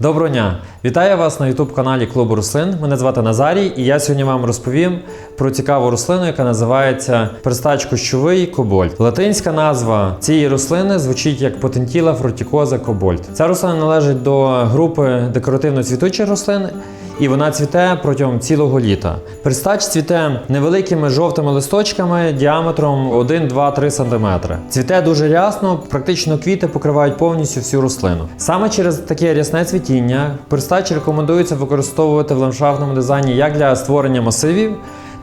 Доброго дня! Вітаю вас на youtube каналі Клубу Рослин. Мене звати Назарій, і я сьогодні вам розповім про цікаву рослину, яка називається перстач кущовий кобольд. Латинська назва цієї рослини звучить як потентіла фрутікоза кобольт. Ця рослина належить до групи декоративно-цвітучих рослин. І вона цвіте протягом цілого літа. Перстач цвіте невеликими жовтими листочками діаметром 1, 2, 3 см. Цвіте дуже рясно, практично квіти покривають повністю всю рослину. Саме через таке рясне цвітіння перстач рекомендується використовувати в ландшафтному дизайні як для створення масивів,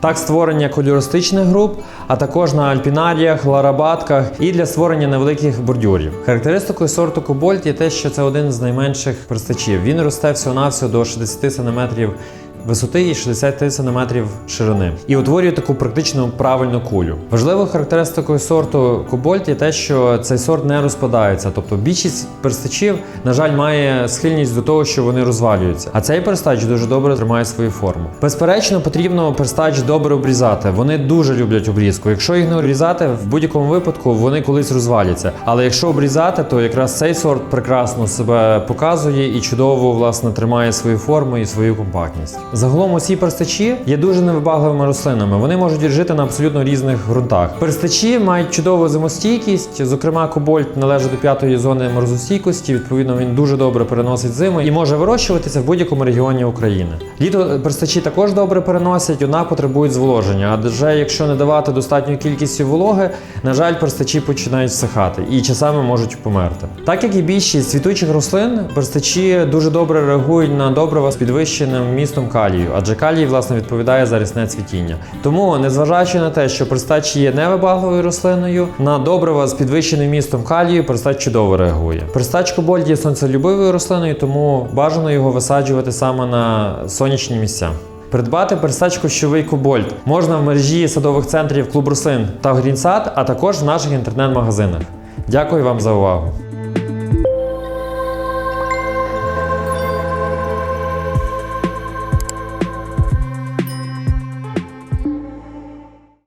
так створення кольористичних груп, а також на альпінаріях, ларабатках і для створення невеликих бордюрів. Характеристикою сорту Кобольт є те, що це один з найменших перстачів. Він росте всього-навсього до 60 см висоти і 60 см ширини і утворює таку практично правильну кулю. Важливою характеристикою сорту Кобольд є те, що цей сорт не розпадається. Тобто більшість перстачів, на жаль, має схильність до того, що вони розвалюються. А цей перстач дуже добре тримає свою форму. Безперечно, потрібно перстач добре обрізати. Вони дуже люблять обрізку. Якщо їх не обрізати, в будь-якому випадку вони колись розваляться. Але якщо обрізати, то якраз цей сорт прекрасно себе показує і чудово власне тримає свою форму і свою компактність. Загалом усі перстачі є дуже невибагливими рослинами. Вони можуть жити на абсолютно різних ґрунтах. Перстачі мають чудову зимостійкість. Зокрема, кобольд належить до п'ятої зони морозостійкості. Відповідно, він дуже добре переносить зиму і може вирощуватися в будь-якому регіоні України. Літо перстачі також добре переносять, однак потребують зволоження. Адже якщо не давати достатньою кількістю вологи, на жаль, перстачі починають всихати і часами можуть померти. Так як і більшість цвітучих рослин, перстачі дуже добре реагують на добрива з підвищеним містом калію, адже калій власне відповідає за рясне цвітіння. Тому, незважаючи на те, що перстач є невибагливою рослиною, на добрива з підвищеним містом калію перстач чудово реагує. Перстач кобольд є сонцелюбивою рослиною, тому бажано його висаджувати саме на сонячні місця. Придбати перстач кущовий кобольд можна в мережі садових центрів Клуб Рослин та Грінсад, а також в наших інтернет-магазинах. Дякую вам за увагу!